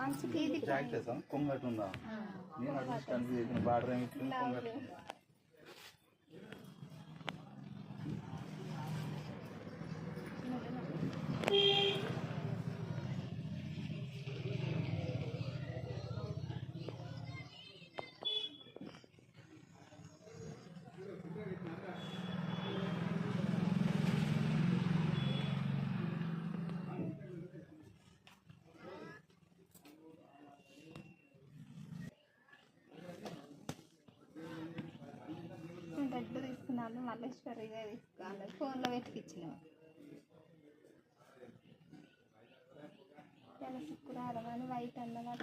అంచుకి ఇది జాకెట్ వేసాం కొంగట్ ఉందా నేను అడ్మిషన్ కన్ఫ్యూజ్ చేసిన బార్డర్ ఏమి ఇస్తుంది కొంగట్ రెడ్ తీసుకున్నాను మల్లేశ్వరి ఇదే తీసుకున్నాను ఫోన్లో వెతికిచ్చినాము ఇలా శుక్రవారం అని వైట్ అన్నమాట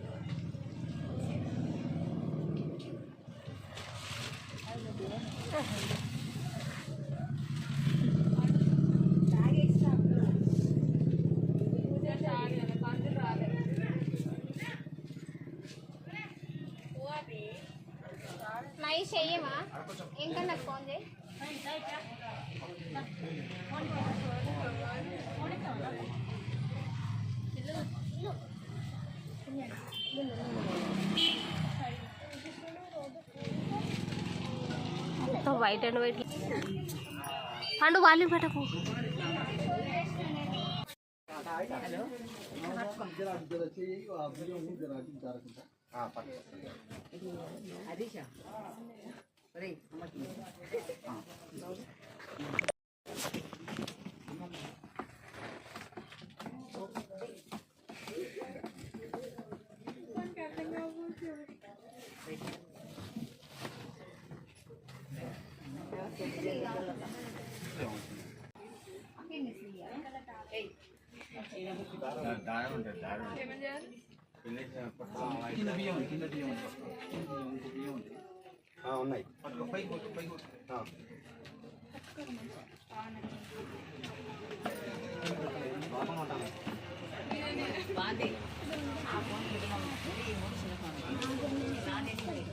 మొత్తం వైట్ అండ్ వైట్ పండు వాళ్ళు పెట్టకు దారం ఉంటుంది దారం కింద బియ్యం ఉంది, కింద బియ్యం ఇంకో బియ్యం ఉంది. ఉన్నాయి పట్టుకో, కొట్టు, కొట్టు బియ్యం తెచ్చేసాం.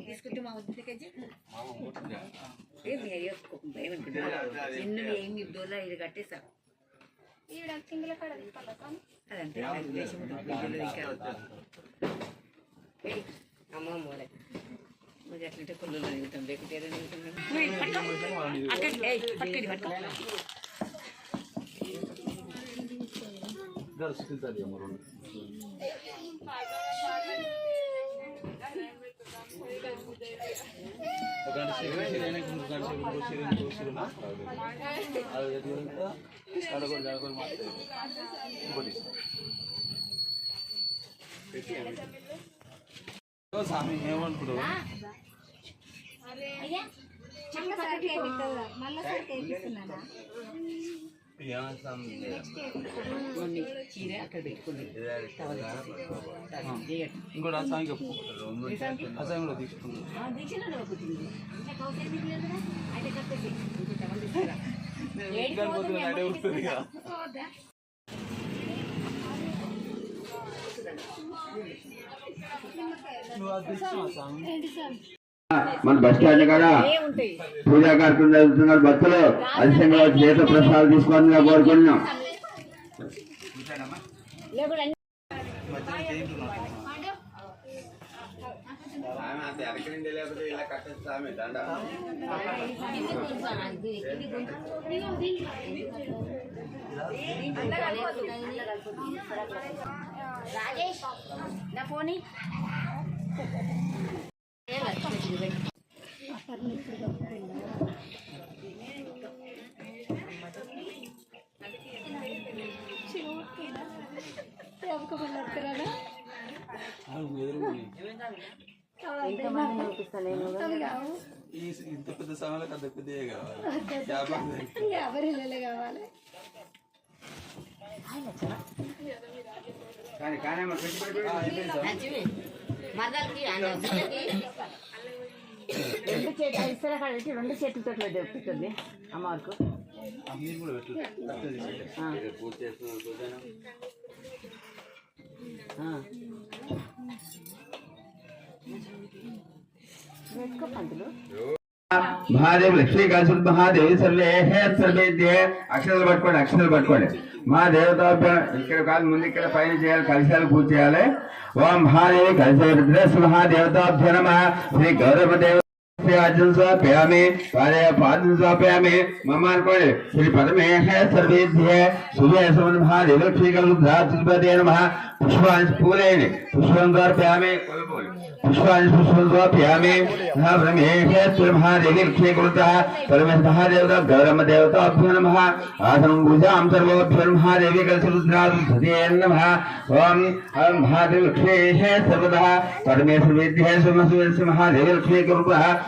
తీసుకుంటే మా వద్ద కేజీ మామ కొట్టిందా? ఏం ఏమి ఇది కట్టేసా ఈవిడ అమ్మ మూలే మరి అట్లంటే కొల్లు తిరుగుతాం పట్టుకోండి పట్టుకో అమ్మ రెండు. ఒక గంట సేపు ఇంకో గంట సేపు ఇంకో ఇంకో అది ఎదుగుతా, అడగొడు, అడగొడు ఇంకోటి స్వామి ఏమనుకుంటావు మళ్ళీ కొన్ని చీర అక్కడ పెట్టుకుంది ఇంకోటి అసాయం చెప్పు అసాయం కూడా తీసుకుంది నువ్వు అది తెచ్చినావా స్వామి మన బస్ స్టాండ్ కాడ పూజా కార్యక్రమం జరుగుతున్నారు భక్తులు అధికంగా చేత ప్రసాదాలు తీసుకోవాలని కోరుకుంటున్నాం. రాజేష్ నా ఫోన్ కబుర్లు పెడతారా ఎంతమంది చూపిస్తా నేను అవి కావు ఈ ఇంత పెద్ద సమయంలో అంత పెద్దయే కావాలి యాభై ఎవరి ఇళ్ళలో కావాలి మరదలకి రెండు చేతులు ఇస్తారా కాబట్టి రెండు చేతులతో పెట్టుకుంది అమ్మవారికి. వేసుకో పంతులు. మహాదేవ్ లక్ష్మీ కాశీ మహాదేవి సర్వే హే సర్వేద్యే అక్షరాలు పట్టుకోండి అక్షరాలు పట్టుకోండి. మా దేవతాభ్యం ఇక్కడ కాదు ముందు ఇక్కడ పైన చేయాలి కలిశాలు పూజ చేయాలి. ఓం మహాదేవి కలిసే రుద్రస్ మహాదేవతాభ్య నమ. శ్రీ గౌరవ దేవ प्यामे पादंसाप्यामे ममार्पणे श्री परमेश सर्वेभ्य सुवे समन्भार लक्ष्मीकलुब्धा तिरुपते नमः पुष्पांश फूलेन पुष्पंदर्प्यामे पुष्पांश पुष्पंदर्प्यामे नमः परमेश सुरमहार लक्ष्मीकलुब्धा परमेश महादेवता गौरम देवता अभ्यो नमः आसनं पूजां सर्वोभ्यो नमः देवी कलसुद्धा धते नमः ओम हम भाद्र लक्ष्मीश सर्वदा, परमेश्वर विद्या सुमसुवे महादेव लक्ष्मीकलुब्धा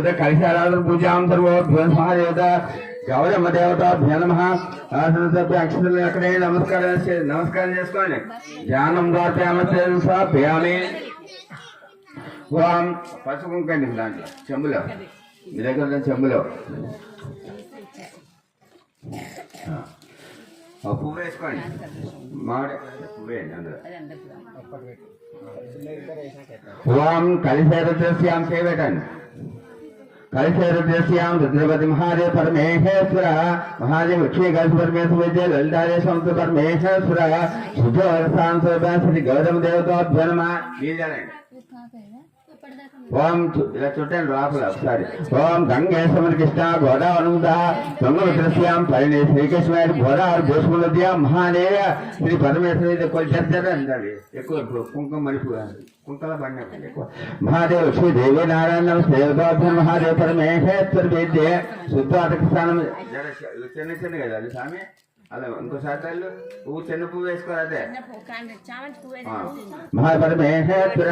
మహాదేవత కలిశారాధన పూజాం మహాదేవత గౌరమ్మ దేవతాభ్య నమ. ఆసన సభ్య అక్షరాలు అక్కడే నమస్కారం నమస్కారం చేసుకోండి. ధ్యానం ద్వాప్యామి ఓం పసుపు కుంకండి దాంట్లో చెంబులో. మీ దగ్గర చెంబులో. పువ్వు వేసుకోండి. మామిడి పువ్వే అందులో. అది అందరికి ఓం కలిశేరుద్రస్యాం సేవేటండి కలిశేరుద్రస్యాం రుద్రపతి మహాదేవ పరమేశ్వర మహాదేవ లక్ష్మీ కలిసి పరమేశ్వర విద్య లలితాదే పరమేశ్వర శుద్ధ శ్రీ గౌతమ దేవతో నమ. మీరేనండి ఓం ఇలా చుట్టండి లోపల ఒకసారి. ఓం గంగే సమర్ కృష్ణ గోదావనుద తుంగభద్రస్యాం పరిణి శ్రీకృష్ణ గోదావరి భూష్మలద్య మహాదేవ శ్రీ పరమేశ్వర ఎక్కువ జర అంటారు ఎక్కువ ఇప్పుడు కుంకుమ మరిపు కుంకల బండి ఎక్కువ. మహాదేవ శ్రీ దేవి నారాయణ దేవతాభ్య మహాదేవ పరమేశ్వర విద్య శుద్ధాటక స్థానం చిన్న చిన్న కదా అది స్వామి? అలా ఇంకోసారి తల్లు పువ్వు చిన్న పువ్వు వేసుకోరాదే మహాపరమేశ్వర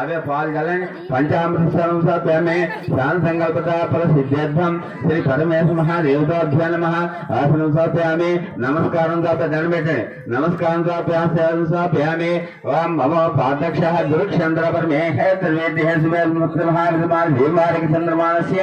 అవే పాల్గలని పంచామృత సంస్థాప్యామే ప్రాణ సంకల్పత ఫల సిద్ధ్యర్థం. శ్రీ పరమేశ్వర మహాదేవతాభ్య నమ. ఆసనం స్థాప్యామి నమస్కారం స్థాప్య దండం పెట్టండి. నమస్కారం స్థాప్యామి సేవం స్థాప్యామి ఓం మమ పాదక్ష గురుక్షంద్ర పరమేశ్వర వేద్య శివముక్త మహావిద్యమాన భీమారిక చంద్రమానస్య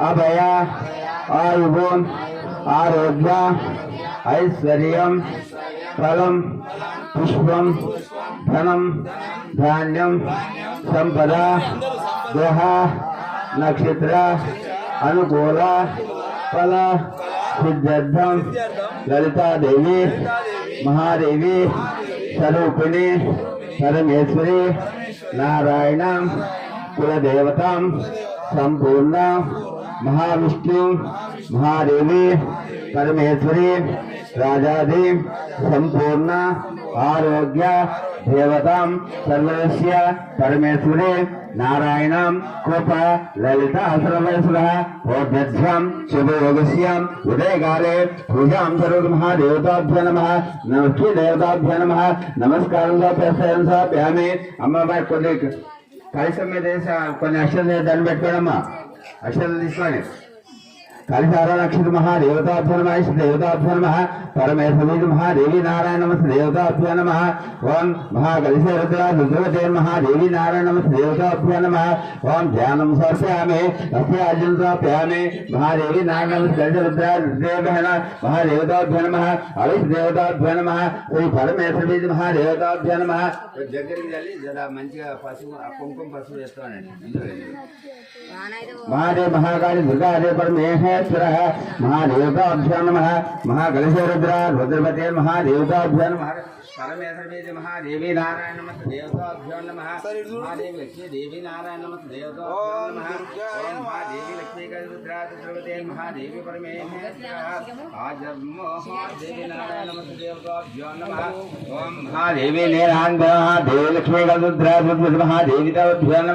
అభయ ఆయువు ఆరోగ్య ఐశ్వర్యం ఫలం పుష్పం ధనం ధాన్యం సంపద గ్రహ నక్షత్ర అనుకూల ఫల సిద్ధార్థం లలితాదేవి మహాదేవి స్వరూపిణి పరమేశ్వరి నారాయణ కులదేవత సంపూర్ణ మహావిష్ణు మహాదేవి పరమేశ్వరి రాజాది సంపూర్ణ ఆరోగ్య దేవతాం సర్వస్య పరమేశ్వరి నారాయణం కృప లలిత సర్వేశ్వర ఓర్ధ్యం శుభయోగస్యాం ఉదయకాలే పూజాం సర్వ మహాదేవతాభ్య నమ నమస్తే దేవతాభ్య నమ నమస్కారం సమర్పయామి అమ్మవారి కొన్ని కలిసం మీద వేసి కొన్ని అక్షరాలు దాన్ని పెట్టుకోడమ్మా Aşhedü el-İslam'ı. కలిసార నక్షత్ర మహాదేవతాభ్య నమ దేవతాభ్య నమ పరమేశ్వరి మహాదేవి నారాయణ నమ దేవతాభ్య నమ ఓం మహాకలిశ రుద్ర రుద్రవతే మహాదేవి నారాయణ నమ దేవతాభ్య నమ ఓం ధ్యానం సమర్పయామి అస్య అర్జున సమర్పయామి మహాదేవి నారాయణ నమ కలిశ రుద్ర రుద్రేభ్య మహాదేవతాభ్య నమ అవిష్ దేవతాభ్య నమ శ్రీ పరమేశ్వరి మహాదేవతాభ్య నమ దగ్గరికి వెళ్ళి జర మంచిగా పసుపు కుంకుమ పసుపు చేస్తానండి महादेव महाकाली दुर्गादेव परमेश्वर महादेवताभ्यो नमः। महाकलशरुद्र रुद्रपते महादेवताभ्यो नमः महादेवी नारायण नमः देवताभ्यो नमः। महादेवी लक्ष्मी देवी नारायण नमः देवताभ्यो नमः। ओम महादेवी लक्ष्मी का रुद्र रुद्रपते महादेवी परमेश्वर महादेवी नारायण नमः देवताभ्यो नमः। ओम महादेवी नीलांग महादेवी लक्ष्मी का रुद्र महादेवी ताभ्यो नमः।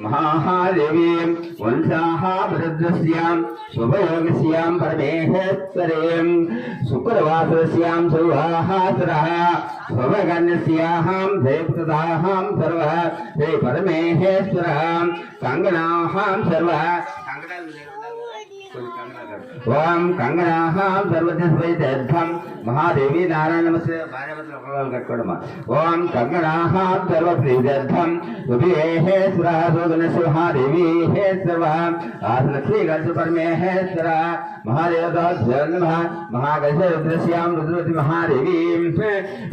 మహాదేవీం వంశాహ భద్రస్యాం శుభయోగస్యాం పరమేశ్వరీం శుక్రవాసరస్యాం సౌహాసరః శుభగణస్యాహాం దేవతదాహాం సర్వ శ్రీ పరమేశ్వరః కంగణాహాం సర్వ కంగణాలు ఓం కంగనాహాం సర్వస్వైతర్థం మహాదేవి నారాయణ నమస్తే భార్యవతులు ఒకళ్ళు కట్టుకోవడమా ఓం కంగనాహాం సర్వప్రీత్యర్థం ఉభయేశ్వర సోదనస్య మహాదేవి హేశ్వర ఆసనశ్రీ గల్సు పరమేశ్వర మహాదేవతాభ్యో నమ మహాగజ రుద్రస్యాం రుద్రవతి మహాదేవి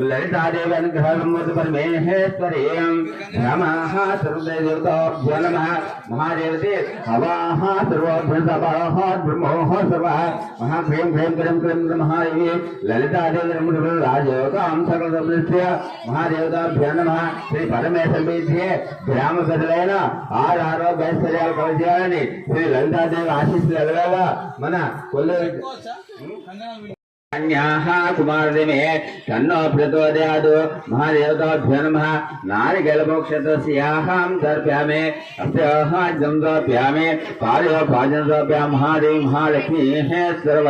లలితాదేవి అనుగ్రహమూర్తి పరమేశ్వరీం నమః సర్వదేవతాభ్యో నమ మహాదేవతే హవాహ సర్వభ్య సభాహ బ్రహ్మోహ సర్వ మహాభ్రీం భ్రీం క్రీం క్రీం మహాదేవి లలితాదేవి రాజయోగాం సకలదృష్ట్య మహాదేవతాభ్యో నమ శ్రీ పరమేశ్వరీధ్యే గ్రామ పెద్దలైన ఆరు ఆరోగ్య ఐశ్వర్యాలు కలచేయాలని శ్రీ లలితాదేవి ఆశీస్సులు ఎలవేలా మన కొల్లు అన్యాహ కుమారదిమే తన్నో ప్రచోదయాదు మహాదేవతాభ్యో నమ నారిగలమోక్షత్రస్యాహాం దర్ప్యామే అస్యోహాజ్యం దోప్యామే పార్యోపాజం దోప్యా మహాదేవి మహాలక్ష్మీ సర్వ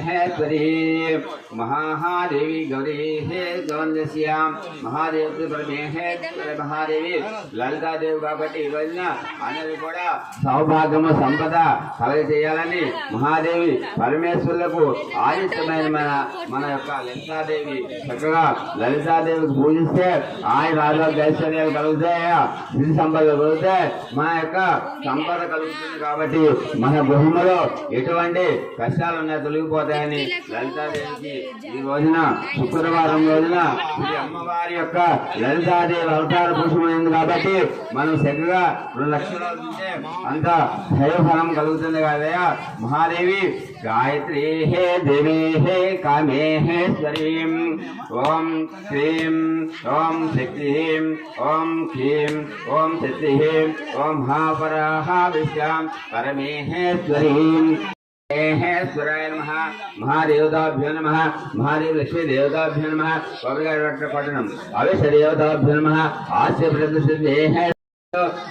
परमेः श्री महादेवी गौरीः गौन्यस्यां महादेव परमेः మహాదేవి లలితాదేవి కాబట్టి ఈ రోజున అందరూ కూడా సౌభాగ్యము సంపద కలగ చేయాలని మహాదేవి పరమేశ్వరులకు ఆదిత్యమైన మన మన యొక్క లలితాదేవి చక్కగా లలితాదేవికి పూజిస్తే ఆయన ఆరోగ్య ఐశ్వర్యాలు కలుగుతాయా సిరి సంపద కలుగుతే మన యొక్క సంపద కలుగుతుంది కాబట్టి మన గృహంలో ఎటువంటి కష్టాలు ఉన్నాయి తొలగిపోతాయి అవుతాయని లలితాదేవికి ఈ రోజున శుక్రవారం రోజున శ్రీ అమ్మవారి యొక్క లలితాదేవి అవతార పురుషమైంది కాబట్టి మనం చక్కగా రెండు లక్షలు అవుతుంటే అంత దైవఫలం కలుగుతుంది కదయా మహాదేవి గాయత్రీ హే దేవీ హే కామే హే స్వరీం ఓం శ్రీం ఓం శక్తి ఓం క్లీం ఓం శక్తి ఓం మహాపరాహ విశ్వాం పరమేశ్వరీం మహేశ్వరాయ నమ మహాదేవతాభ్యో నమ మహాదేవ లక్ష్మీ దేవతాభ్యో నమ పట్టణం అవిష దేవతాభ్యో నమ ఆస్య ప్రతిష్ఠే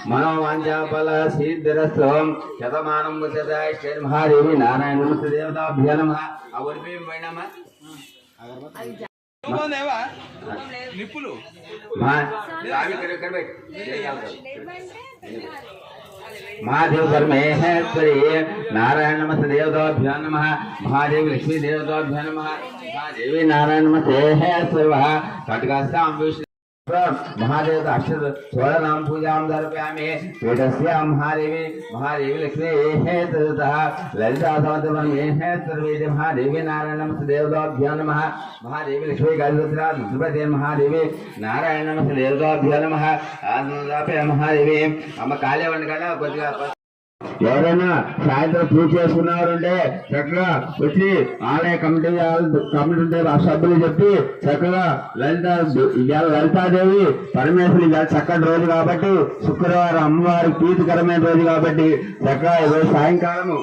మనోవాంఛాఫల సిద్ధిరస్వం శతమానం ముచ్చతాయ శ్రీ మహాదేవి నారాయణ నమస్తే దేవతాభ్యో నమ పోయినామా నిప్పులు महादेव धर्म है नारायण नमस्ते देवताभ्यो नम महादेव लक्ष्मी देवताभ्यो नम महादेवी नारायण नमस्ते है सर्व खटकास्ताम महादेव अक्षर थोड़ा नाम पूजाम महादेवी महादेवी लक्ष्मी, हे ललिता महादेवी नारायण नमस्ते नम नमः। महादेवी लक्ष्मी गजरत्रा महादेवी नारायण नमस्ते देवदाभ्यो महादेवी, मम काले ఎవరైనా సాయంత్రం పూజ చేసుకున్నవారుంటే చక్కగా వచ్చి ఆలయ కమిటీ కమిటీ ఉంటే ఆ సభ్యులు చెప్పి చక్కగా లలిత లలితాదేవి పరమేశ్వరి చక్కటి రోజు కాబట్టి శుక్రవారం అమ్మవారికి ప్రీతికరమైన రోజు కాబట్టి చక్కగా ఈరోజు సాయంకాలము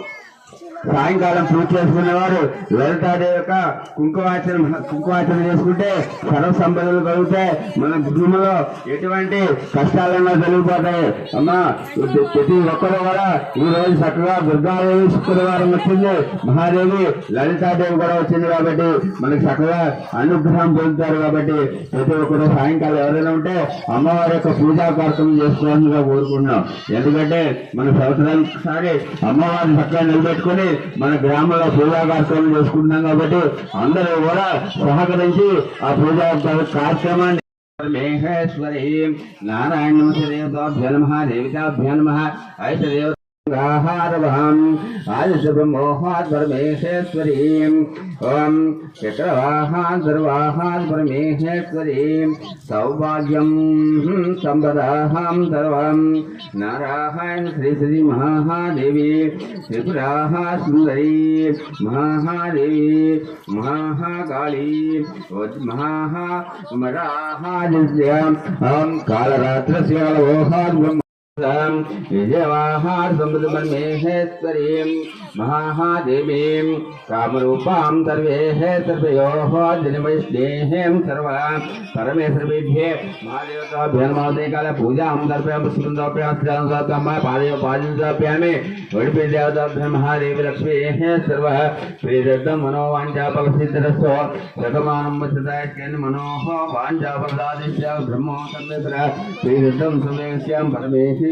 సాయంకాలం పూజ చేసుకునేవారు. లలితాదేవి యొక్క కుంకుమార్చన కుంకుమార్చన చేసుకుంటే సర్వ సంపదలు కలుగుతాయి. మన కుటుంబంలో ఎటువంటి కష్టాలన్నా తొలగిపోతాయి. అమ్మా ప్రతి ఒక్కరు కూడా ఈ రోజు చక్కగా దుర్గాదేవి శుక్రవారం వచ్చింది. మహాదేవి లలితాదేవి కూడా వచ్చింది కాబట్టి మనకు చక్కగా అనుగ్రహం పొందుతారు కాబట్టి ప్రతి ఒక్కరు సాయంకాలం ఎవరైనా ఉంటే అమ్మవారి యొక్క పూజా కార్యక్రమం చేసుకోవాలని కోరుకుంటున్నాం. ఎందుకంటే మన సంవత్సరానికి ఒకసారి అమ్మవారిని చక్కగా నిలబెట్టుకుని మన గ్రామంలో పూజా కార్యక్రమం చేసుకుంటున్నాం కాబట్టి అందరూ కూడా సహకరించి ఆ పూజా కార్యక్రమాన్ని మహేశ్వరి నారాయణ దేవతాభ్య నమ దేవితాభ్య నమ ఐషదేవ आदिशुभमोहाद्परमेहेश्वरीम् ॐ चक्रवाहान् सर्वाहान् परमेहेश्वरीम् सौभाग्यं सम्पदाहां सर्वं नारायण श्री श्री महादेवी त्रिपुराः सुन्दरी, महादेवी, महाकाली महामराः ॐ कालरात्रस्य कालवोहाद् विजयवाहार समृतमन्मेहेश्वरीं कामरूपां सर्वेः सर्वयोः जनवैष्णेहें सर्वा परमेश्वरविभ्ये महादेवताभ्यन्मादेकालपूजां दर्पयां पुष्पन्दोऽप्यास्त्रान्सात्मय पादयो पादयोप्यामि उडुपिदेवताभ्य महादेवी लक्ष्मीः सर्वः श्रीदत्तं मनोवाञ्चापलसिद्धरसो रघमानं वचदायकेन मनोः वाञ्चापलदादिश्यां ब्रह्मो सम्यक् श्रीदत्तं सम्यक् परमेश्वर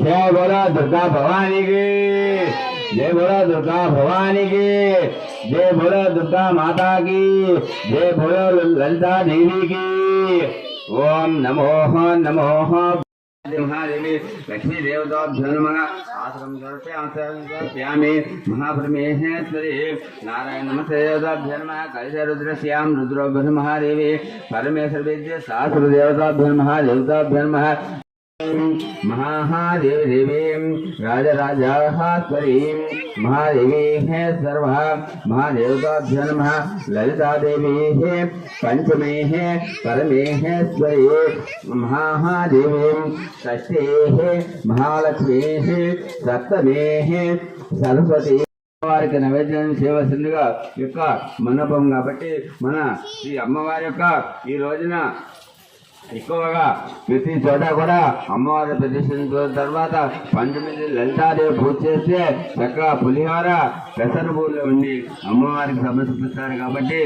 जय बोला दुर्गा भवानी की, जय बोला दुर्गा भवानी की जय बोला दुर्गा माता की, जय बोलो ललिता देवी की, ओम नमो नमो महादेवी लक्ष्मी देवताभ्योन्मः आश्रम सर्प्यामि महाप्रमेहेश्वरी नारायण नमस्ते देवताभ्योन्मः कलिशरुद्रश्यां रुद्रोभ्यर्मः देवी परमेश्वरविद्य सहस्रदेवताभ्योन्मः देवताभ्योन्मः विद्य सहस्र देवताभ्यो नमः देवताभ्यो नमः महादेव देवीं राजराजास्वरीं महादेवी है सर्व महादेवताभ्यो नमः ललिता देवी है पंचमे है परमेश्वरी महादेवीं षष्ठे है महालक्ष्मी है सप्तमे है सरस्वती వారికి నైవేద్యం చేయవలసిందిగా ఈ యొక్క మండపం కాబట్టి మన ఈ అమ్మవారి యొక్క ఈ రోజున ఎక్కువగా ప్రతి చోట కూడా అమ్మవారి ప్రదర్శించిన తర్వాత పంతొమ్మిది లలితాదేవి పూజ చేస్తే చక్కగా పులిహోర పెసర పూలు ఉండి అమ్మవారికి సమర్పిస్తారు కాబట్టి